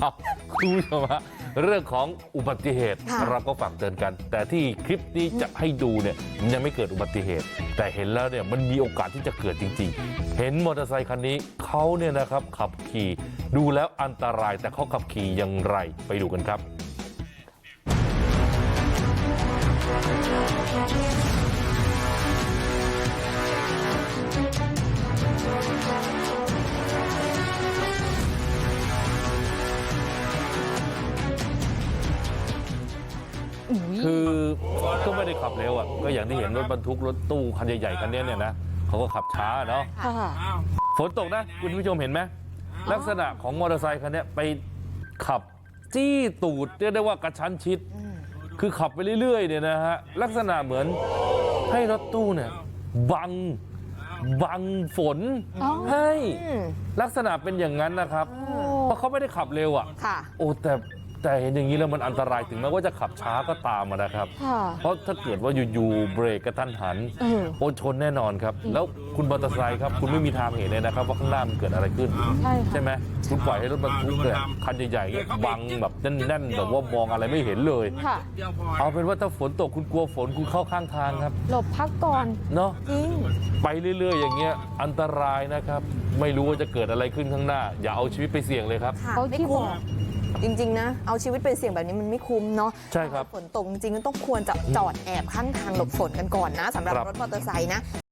เอาคุณผู้ชมฮะเรื่องของอุบัติเหตุค่ะเราก็ฝากเตือนกัน แต่ที่คลิปนี้จะให้ดูเนี่ยมันยังไม่เกิดอุบัติเหตุ แต่เห็นแล้วเนี่ยมันมีโอกาสที่จะเกิดจริง ๆ เห็นมอเตอร์ไซคันนี้เขาเนี่ยนะครับขับขี่ดูแล้วอันตรายแต่เขาขับขี่อย่างไรไปดูกันครับ คือก็ไม่ได้ขับเร็วอะก็อย่างที่เห็นรถบรรทุกรถตู้คันใหญ่ๆคันเนี้ยเนี่ยนะเขาก็ขับช้าเนาะค่ะฝนตกนะคุณผู้ชมเห็นไหมลักษณะของมอเตอร์ไซคันเนี้ยไปขับจี้ตูดเรียกได้ว่ากระชั้นชิด คือขับไปเรื่อยๆเนี่ยนะฮะลักษณะเหมือนให้รถตู้เนี่ยบังบังฝนอ๋อให้อืมลักษณะเป็นอย่างนั้นนะครับ เพราะเขาไม่ได้ขับเร็วอะค่ะโอ้แต่ แต่เห็นอย่างนี้แล้วมันอันตรายถึงแม้ว่าจะขับช้าก็ตามอะนะครับค่ะเพราะถ้าเกิดว่าอยู่ๆเบรกกระทันหันเออโอนชนแน่นอนครับ แล้วคุณมอเตอร์ไซค์ครับคุณไม่มีทางเห็นเลยนะครับว่าข้างหน้ามันเกิดอะไรขึ้น ใช่ค่ะใช่ไหมคุณปล่อยให้รถบรรทุกเนี่ยคันใหญ่ๆเนี่ยบังแบบแน่นๆแบบว่ามองอะไรไม่เห็นเลยค่ะเอาเป็นว่าถ้าฝนตกคุณกลัวฝนคุณเข้าข้างทางครับ หลบพักก่อนเนาะจริงไปเรื่อย ๆ อย่างเงี้ยอันตรายนะครับ ไม่รู้ว่าจะเกิดอะไรขึ้นข้างหน้า อย่าเอาชีวิตไปเสี่ยงเลยครับค่ะเขาไม่ที่บคุ้มอก จริง ๆ นะ เอาชีวิตเป็นเสี่ยงแบบนี้มันไม่คุ้มเนาะใช่ครับฝนตกจริงๆก็ต้องควรจะจอดแอบข้างทางหลบฝนกันก่อนนะสำหรับครับรถมอเตอร์ไซค์นะ